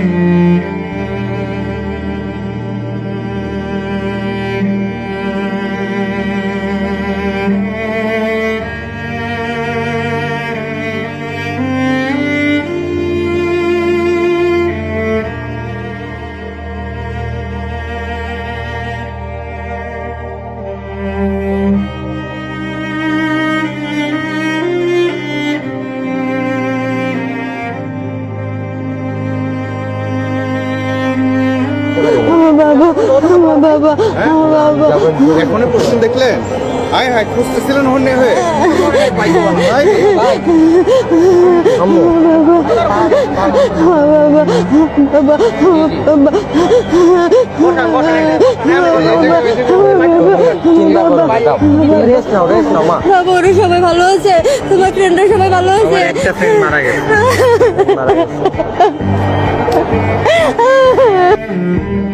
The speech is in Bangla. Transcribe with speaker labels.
Speaker 1: Bye. বাবা বাবা
Speaker 2: এখনই প্রশ্ন দেখলেন? আয় হায় খুঁজতেছিলেন হন্যে হয়ে।
Speaker 1: বাবা ওরা সবাই ভালো আছে। তোমার ফ্রেন্ডরা সবাই ভালো আছে।
Speaker 2: আমার একটা ফ্রেন্ড মারা গেছে।
Speaker 3: Thank you.